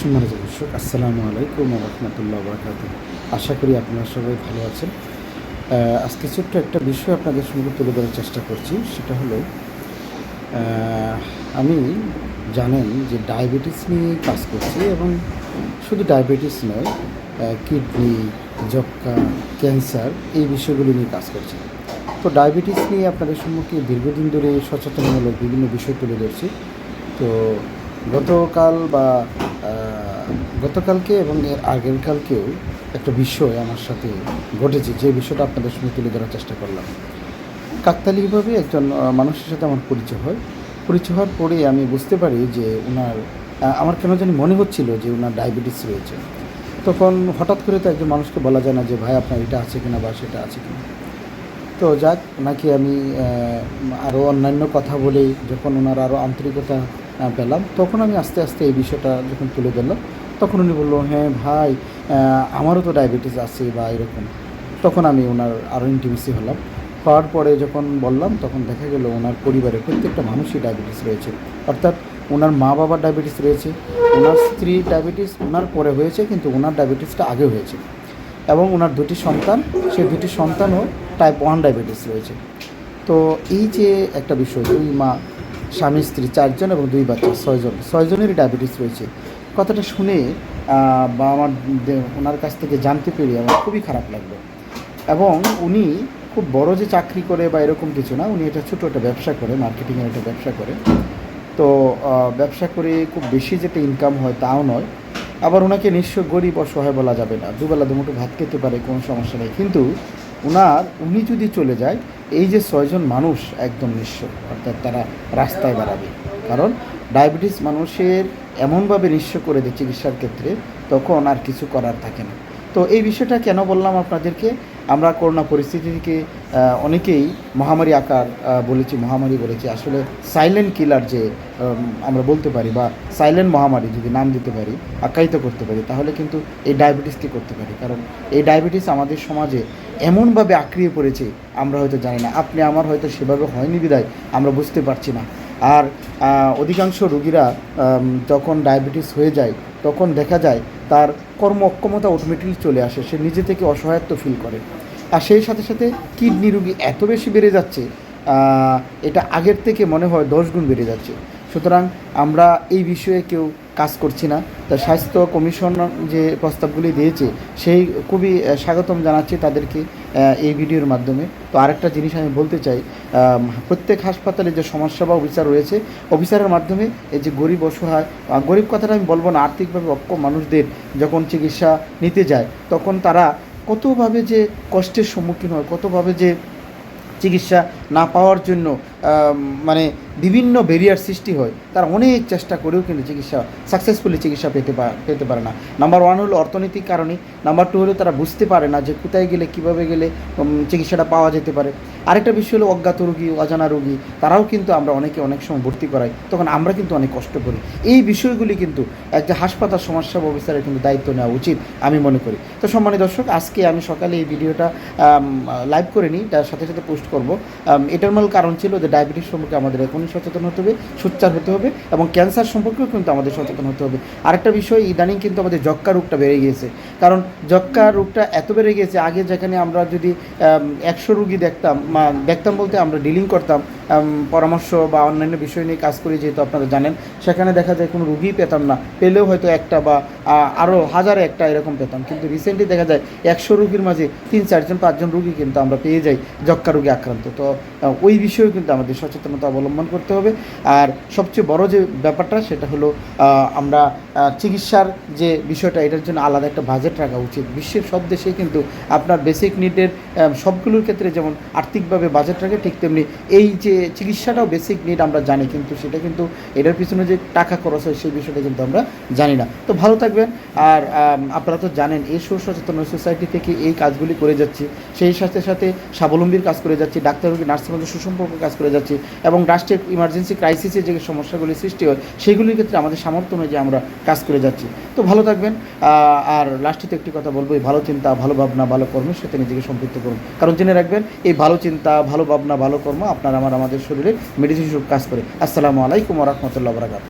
সম্মানিত দর্শক, আসসালামু আলাইকুম রহমতুল্লাহ বরকাত আশা করি আপনারা সবাই ভালো আছেন। আজকে ছোট্ট একটা বিষয় আপনাদের সঙ্গে তুলে ধরার চেষ্টা করছি, সেটা হলো আমি জানেন যে ডায়াবেটিস নিয়ে কাজ করছি এবং শুধু ডায়াবেটিস নয় কিডনি যক্কা ক্যান্সার এই বিষয়গুলি নিয়ে কাজ করছি। তো ডায়াবেটিস নিয়ে আপনাদের সম্মুখে দীর্ঘদিন ধরে সচেতনমূলক বিভিন্ন বিষয় তুলে ধরছি। তো গতকাল বা গতকালকে এবং এর আগের কালকেও একটা বিষয় আমার সাথে ঘটেছে, যে বিষয়টা আপনাদের সঙ্গে তুলে ধরার চেষ্টা করলাম। কাকতালীয়ভাবে একজন মানুষের সাথে আমার পরিচয় হয়। পরিচয় হওয়ার পরে আমি বুঝতে পারি যে ওনার আমার কেন জানি মনে হচ্ছিল যে ওনার ডায়াবেটিস রয়েছে। তখন হঠাৎ করে তো একজন মানুষকে বলা যায় না যে, ভাই, আপনার এটা আছে কিনা বা সেটা আছে কিনা? তো যাক, ওনাকে আমি আরও অন্যান্য কথা বলে, যখন ওনার আরও আন্তরিকতা পেলাম। তখন আমি আস্তে আস্তে এই বিষয়টা যখন তুলে ধরলাম, তখন উনি বলল হ্যাঁ ভাই আমারও তো ডায়াবেটিস আছে বা এরকম। তখন আমি ওনার আরও ইন্টিমেসি হলাম। হওয়ার পরে যখন বললাম, তখন দেখা গেল ওনার পরিবারের প্রত্যেকটা মানুষই ডায়াবেটিস রয়েছে। অর্থাৎ ওনার মা বাবার ডায়াবেটিস রয়েছে, ওনার স্ত্রী ডায়াবেটিস ওনার পরে হয়েছে, কিন্তু ওনার ডায়াবেটিসটা আগে হয়েছে। এবং ওনার দুটি সন্তান, সেই দুটি সন্তানও টাইপ ওয়ান ডায়াবেটিস রয়েছে। তো এই যে একটা বিষয়, দুই মা স্বামী, স্ত্রী, চারজন এবং দুই বাচ্চা, ছয়জন। ছয়জনেরই ডায়াবেটিস রয়েছে। কথাটা শুনে বা আমার ওনার কাছ থেকে জানতে পেরে আমার খুবই খারাপ লাগল। এবং উনি খুব বড় যে চাকরি করে বা এরকম কিছু না, উনি এটা ছোটো একটা ব্যবসা করে মার্কেটিংয়ের একটা ব্যবসা করে। তো ব্যবসা করে খুব বেশি যেটা ইনকাম হয় তাও নয়। আবার ওনাকে নিঃস্ব গরিব অসহায় বলা যাবে না। দুবেলা দুমুঠো ভাত খেতে পারে, কোনো সমস্যা নেই। কিন্তু ওনার উনি যদি চলে যায় এই যে ছয়জন মানুষ একদম নিঃস্ব, অর্থাৎ তারা রাস্তায় দাঁড়াবে। কারণ ডায়াবেটিস মানুষের এমনভাবে নিঃস্ব করে দেয় চিকিৎসার ক্ষেত্রে, তখন আর কিছু করার থাকে না। তো এই বিষয়টা কেন বললাম আপনাদেরকে? আমরা করোনা পরিস্থিতিকে অনেকেই মহামারী আকার বলেছি, মহামারী বলেছি। আসলে সাইলেন্ট কিলার যে আমরা বলতে পারি বা সাইলেন্ট মহামারী যদি নাম দিতে পারি, আখ্যায়িত করতে পারি, তাহলে কিন্তু এই ডায়াবেটিসকে করতে পারি। কারণ এই ডায়াবেটিস আমাদের সমাজে এমনভাবে আঁকড়িয়ে পড়েছে, আমরা হয়তো জানি না। আপনি আমার হয়তো সেভাবে হয়নি বিদায় আমরা বুঝতে পারছি না। আর অধিকাংশ রুগীরা যখন ডায়াবেটিস হয়ে যায়, তখন দেখা যায় তার কর্ম অক্ষমতা অটোমেটিকলি চলে আসে, সে নিজে থেকে অসহায়ত্ব ফিল করে। আর সেই সাথে সাথে কিডনি রুগী এত বেশি বেড়ে যাচ্ছে এটা আগের থেকে মনে হয় দশ গুণ বেড়ে যাচ্ছে। সুতরাং আমরা এই বিষয়ে কেউ কাজ করছি না। তা স্বাস্থ্য কমিশন যে প্রস্তাবগুলি দিয়েছে, সেই খুবই স্বাগতম জানাচ্ছি তাদেরকে এই ভিডিওর মাধ্যমে। তো আরেকটা জিনিস আমি বলতে চাই প্রত্যেক হাসপাতালে যে সমস্যা বা অফিসার রয়েছে, অফিসারের মাধ্যমে এই যে গরিব অসহায় গরিব কথাটা আমি বলব না, আর্থিকভাবে অক্ষম মানুষদের যখন চিকিৎসা নিতে যায়, তখন তারা কতভাবে যে কষ্টের সম্মুখীন হয়, কতভাবে যে চিকিৎসা না পাওয়ার জন্য মানে বিভিন্ন ব্যারিয়ার সৃষ্টি হয়, তারা অনেক চেষ্টা করেও কিন্তু চিকিৎসা সাকসেসফুলি চিকিৎসা পেতে পেতে পারে না। নাম্বার ওয়ান হলো অর্থনৈতিক কারণে নাম্বার টু হলো তারা বুঝতে পারে না যে কোথায় গেলে, কীভাবে গেলে চিকিৎসাটা পাওয়া যেতে পারে। আরেকটা বিষয় হলো অজ্ঞাত রোগী, অজানা রোগী, তারাও কিন্তু আমরা অনেকে অনেক সময় ভর্তি করাই, তখন আমরা কিন্তু অনেক কষ্ট করি। এই বিষয়গুলি কিন্তু একটা হাসপাতাল সমস্যা অফিসারের কিন্তু দায়িত্ব নেওয়া উচিত, আমি মনে করি। তো সম্মানিত দর্শক, আজকে আমি সকালে এই ভিডিওটা লাইভ করে নিই, তার সাথে সাথে পোস্ট করব। এটার মূল কারণ ছিল যে ডায়াবেটিস সম্পর্কে আমাদের এখনই সচেতন হতে হবে, সোচ্চার হতে হবে এবং ক্যান্সার সম্পর্কেও কিন্তু আমাদের সচেতন হতে হবে। আরেকটা বিষয়, ইদানিং কিন্তু আমাদের যক্ষা রোগটা বেড়ে গিয়েছে। কারণ যক্ষা রোগটা এত বেড়ে গিয়েছে, আগে যেখানে আমরা যদি একশো রুগী দেখতাম দেখতাম বলতে আমরা ডিলিং করতাম পরামর্শ বা অন্যান্য বিষয় নিয়ে কাজ করি যেহেতু আপনারা জানেন, সেখানে দেখা যায় কোনো রুগী পেতাম না। পেলেও হয়তো একটা বা আরও হাজারে একটা এরকম পেতাম। কিন্তু রিসেন্টলি দেখা যায় একশো রুগীর মাঝে তিন, চারজন, পাঁচজন রুগী কিন্তু আমরা পেয়ে যাই যক্কা রোগে আক্রান্ত। তো ওই বিষয়েও কিন্তু আমাদের সচেতনতা অবলম্বন করতে হবে। আর সবচেয়ে বড় যে ব্যাপারটা সেটা হলো আমরা চিকিৎসার যে বিষয়টা, এটার জন্য আলাদা একটা বাজেট রাখা উচিত। বিশ্বের সব দেশেই কিন্তু আপনার বেসিক নিডের সবগুলোর ক্ষেত্রে যেমন আর্থিকভাবে বাজেট রাখে, ঠিক তেমনি এই যে চিকিৎসাটাও বেসিক নিড আমরা জানি, কিন্তু সেটা কিন্তু এটার পিছনে যে টাকা খরচ হয় সেই বিষয়টা কিন্তু আমরা জানি না। তো ভালো থাকবেন, আর আপনারা তো জানেন, এই সুসচেতন সোসাইটি থেকে এই কাজগুলি করে যাচ্ছি। সেই সাথে সাথে স্বাবলম্বীর কাজ করে যাচ্ছি, ডাক্তার রোগী নার্সের মধ্যে সুসম্পর্ক কাজ করে যাচ্ছি এবং রাষ্ট্রের ইমার্জেন্সি ক্রাইসিসের যে সমস্যাগুলি সৃষ্টি হয়, সেগুলির ক্ষেত্রে আমাদের সামর্থ্য অনুযায়ী আমরা কাজ করে যাচ্ছি। তো ভালো থাকবেন আর লাস্টে তো একটি কথা বলব, এই ভালো চিন্তা, ভালো ভাবনা, ভালো কর্মের সাথে নিজেকে সম্পৃক্ত করুন। কারণ জেনে রাখবেন, এই ভালো চিন্তা, ভালো ভাবনা, ভালো কর্ম আপনার, আমার আমাদের শরীরে মেডিসিন কাজ করে। আসসালামু আলাইকুম রহমতুল্লাহ বরাকাত